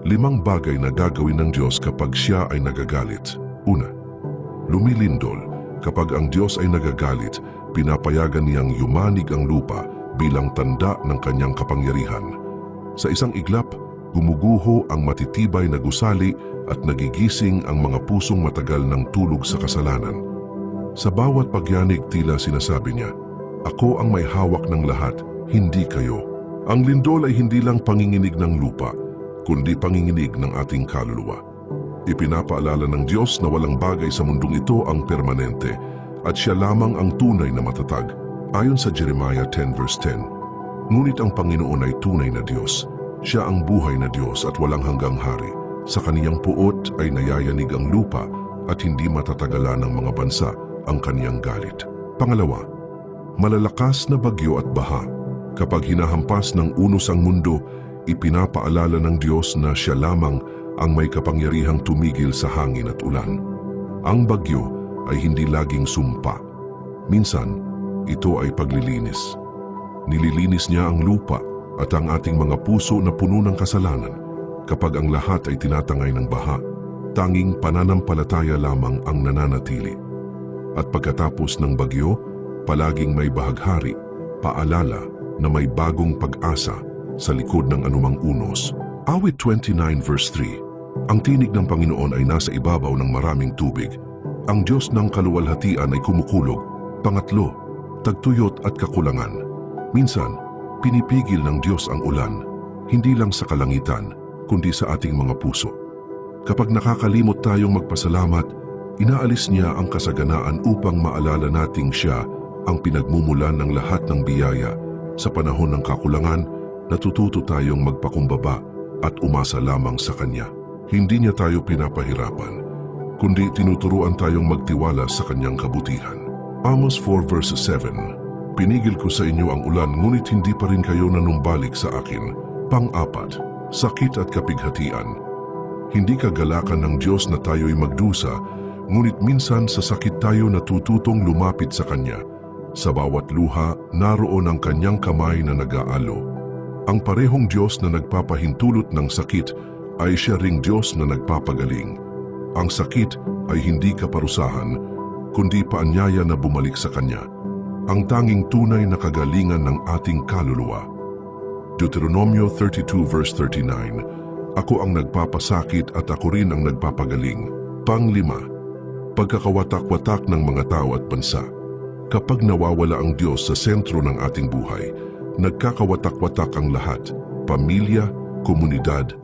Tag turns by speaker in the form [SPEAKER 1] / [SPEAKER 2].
[SPEAKER 1] Limang bagay na gagawin ng Diyos kapag siya ay nagagalit. Una, lumilindol. Kapag ang Diyos ay nagagalit, pinapayagan niyang yumanig ang lupa bilang tanda ng kanyang kapangyarihan. Sa isang iglap, gumuguho ang matitibay na gusali at nagigising ang mga pusong matagal ng tulog sa kasalanan. Sa bawat pagyanig tila sinasabi niya, Ako ang may hawak ng lahat, hindi kayo. Ang lindol ay hindi lang panginginig ng lupa, kundi panginginig ng ating kaluluwa. Ipinapaalala ng Diyos na walang bagay sa mundong ito ang permanente at siya lamang ang tunay na matatag, ayon sa Jeremiah 10 verse 10. Ngunit ang Panginoon ay tunay na Diyos. Siya ang buhay na Diyos at walang hanggang hari. Sa kaniyang puot ay nayayanig ang lupa at hindi matatagalan ng mga bansa ang kaniyang galit. Pangalawa, malalakas na bagyo at baha. Kapag hinahampas ng unos ang mundo, ipinapaalala ng Diyos na siya lamang ang may kapangyarihang tumigil sa hangin at ulan. Ang bagyo ay hindi laging sumpa. Minsan, ito ay paglilinis. Nililinis niya ang lupa at ang ating mga puso na puno ng kasalanan. Kapag ang lahat ay tinatangay ng baha, tanging pananampalataya lamang ang nananatili. At pagkatapos ng bagyo, palaging may bahaghari, paalala na may bagong pag-asa sa likod ng anumang unos. Awit 29 verse 3 Ang tinig ng Panginoon ay nasa ibabaw ng maraming tubig. Ang Diyos ng kaluwalhatian ay kumukulog. Pangatlo, tagtuyot at kakulangan. Minsan, pinipigil ng Diyos ang ulan, hindi lang sa kalangitan, kundi sa ating mga puso. Kapag nakakalimot tayong magpasalamat, inaalis niya ang kasaganaan upang maalala nating siya ang pinagmumulan ng lahat ng biyaya. Sa panahon ng kakulangan, natututo tayong magpakumbaba at umasa lamang sa Kanya. Hindi niya tayo pinapahirapan, kundi tinuturuan tayong magtiwala sa Kanyang kabutihan. Amos 4 verse 7 Pinigil ko sa inyo ang ulan ngunit hindi pa rin kayo nanumbalik sa akin. Pang-apat, sakit at kapighatian. Hindi kagalakan ng Diyos na tayo'y magdusa, ngunit minsan sa sakit tayo natututong lumapit sa Kanya. Sa bawat luha, naroon ang Kanyang kamay na nag-aalo. Ang parehong Diyos na nagpapahintulot ng sakit ay siya ring Diyos na nagpapagaling. Ang sakit ay hindi kaparusahan, kundi paanyaya na bumalik sa Kanya. Ang tanging tunay na kagalingan ng ating kaluluwa. Deuteronomio 32 verse 39 Ako ang nagpapasakit at ako rin ang nagpapagaling. Panglima, pagkakawatak-watak ng mga tao at bansa. Kapag nawawala ang Diyos sa sentro ng ating buhay, nagkakawatak-watak ang lahat, pamilya, komunidad